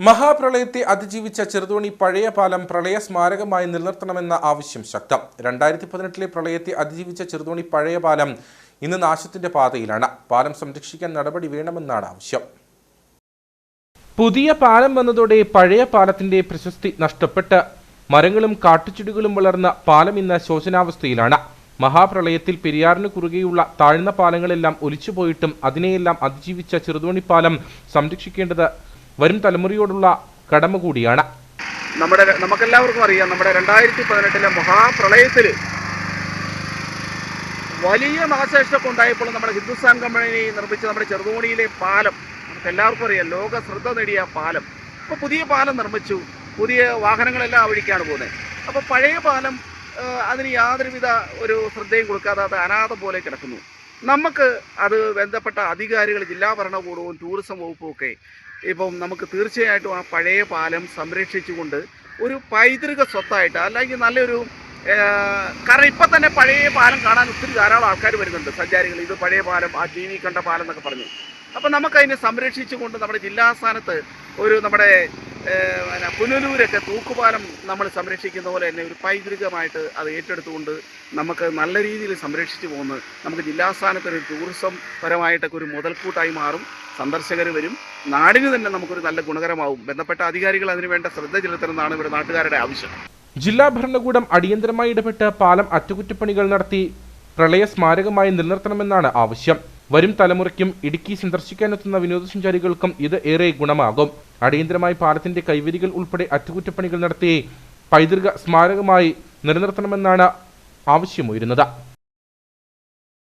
മഹാപ്രളയത്തെ അതിജീവിച്ച ചെറുതോണി പഴയ പാലം പ്രളയ സ്മാരകമായി നിലനിർത്തണമെന്ന ആവശ്യം ശക്തം. രണ്ടായിരത്തി പതിനെട്ടിലെ പ്രളയത്തെ അതിജീവിച്ച ചെറുതോണി പഴയ പാലം ഇന്ന് നാശത്തിന്റെ പാതയിലാണ്. പാലം സംരക്ഷിക്കാൻ നടപടി വേണമെന്നാണ് ആവശ്യം. പുതിയ പാലം വന്നതോടെ പഴയ പാലത്തിന്റെ പ്രശസ്തി നഷ്ടപ്പെട്ട് മരങ്ങളും കാട്ടുചെടികളും വളർന്ന പാലം ഇന്ന് ശോചനാവസ്ഥയിലാണ്. മഹാപ്രളയത്തിൽ പെരിയാറിന് കുറുകെയുള്ള താഴ്ന്ന പാലങ്ങളെല്ലാം ഒലിച്ചുപോയിട്ടും അതിനെയെല്ലാം അതിജീവിച്ച ചെറുതോണി പാലം സംരക്ഷിക്കേണ്ടത് വരും തലമുറയോടുള്ള കടമ കൂടിയാണ്. നമ്മുടെ നമുക്കെല്ലാവർക്കും അറിയാം നമ്മുടെ രണ്ടായിരത്തി പതിനെട്ടിലെ മഹാപ്രളയത്തിൽ വലിയ നാശനഷ്ടമൊക്കെ ഉണ്ടായപ്പോൾ നമ്മുടെ ഹിന്ദുസ്ഥാൻ കമ്പനി നിർമ്മിച്ച നമ്മുടെ ചെറുതോണിയിലെ പാലം നമുക്ക് എല്ലാവർക്കും അറിയാം ലോക ശ്രദ്ധ നേടിയ പാലം. അപ്പോൾ പുതിയ പാലം നിർമ്മിച്ചു പുതിയ വാഹനങ്ങളെല്ലാം ആ വഴിക്കാണ് പോകുന്നത്. അപ്പോൾ പഴയ പാലം അതിന് യാതൊരുവിധ ഒരു ശ്രദ്ധയും കൊടുക്കാതെ അത് അനാഥ പോലെ കിടക്കുന്നു. നമുക്ക് അത് ബന്ധപ്പെട്ട അധികാരികൾ ജില്ലാ ഭരണകൂടവും ടൂറിസം വകുപ്പും ഒക്കെ ഇപ്പം നമുക്ക് തീർച്ചയായിട്ടും ആ പഴയ പാലം സംരക്ഷിച്ചുകൊണ്ട് ഒരു പൈതൃക സ്വത്തായിട്ട് അല്ലെങ്കിൽ നല്ലൊരു കാരണം ഇപ്പം തന്നെ പഴയ പാലം കാണാൻ ഒത്തിരി ധാരാളം ആൾക്കാർ വരുന്നുണ്ട് സഞ്ചാരികൾ. ഇത് പഴയ പാലം ആ ടി വി കണ്ട പാലം എന്നൊക്കെ പറഞ്ഞു. അപ്പം നമുക്കതിനെ സംരക്ഷിച്ചുകൊണ്ട് നമ്മുടെ ജില്ലാസ്ഥാനത്ത് ഒരു നമ്മുടെ പിന്നെ പുനലൂരൊക്കെ തൂക്കുപാലം നമ്മൾ സംരക്ഷിക്കുന്ന പോലെ തന്നെ ഒരു പൈതൃകമായിട്ട് അത് ഏറ്റെടുത്തുകൊണ്ട് നമുക്ക് നല്ല രീതിയിൽ സംരക്ഷിച്ചു പോകുന്നത് നമുക്ക് ജില്ലാസ്ഥാനത്തൊരു ടൂറിസം പരമായിട്ടൊക്കെ ഒരു മുതൽക്കൂട്ടായി മാറും. സന്ദർശകർ വരും. നാടിന് തന്നെ നമുക്കൊരു നല്ല ഗുണകരമാവും. ബന്ധപ്പെട്ട അധികാരികൾ അതിനുവേണ്ട ശ്രദ്ധ ചെലുത്തണമെന്നാണ് ഇവിടെ നാട്ടുകാരുടെ ആവശ്യം. ജില്ലാ ഭരണകൂടം അടിയന്തരമായി ഇടപെട്ട് പാലം അറ്റകുറ്റപ്പണികൾ നടത്തി പ്രളയ സ്മാരകമായി നിലനിർത്തണമെന്നാണ് ആവശ്യം. വരും തലമുറയ്ക്കും ഇടുക്കി സന്ദർശിക്കാനെത്തുന്ന വിനോദസഞ്ചാരികൾക്കും ഇത് ഏറെ ഗുണമാകും. അടിയന്തരമായി പാലത്തിന്റെ കൈവരികൾ ഉൾപ്പെടെ അറ്റകുറ്റപ്പണികൾ നടത്തി പൈതൃക സ്മാരകമായി നിലനിർത്തണമെന്നാണ് ആവശ്യമുയരുന്നത്.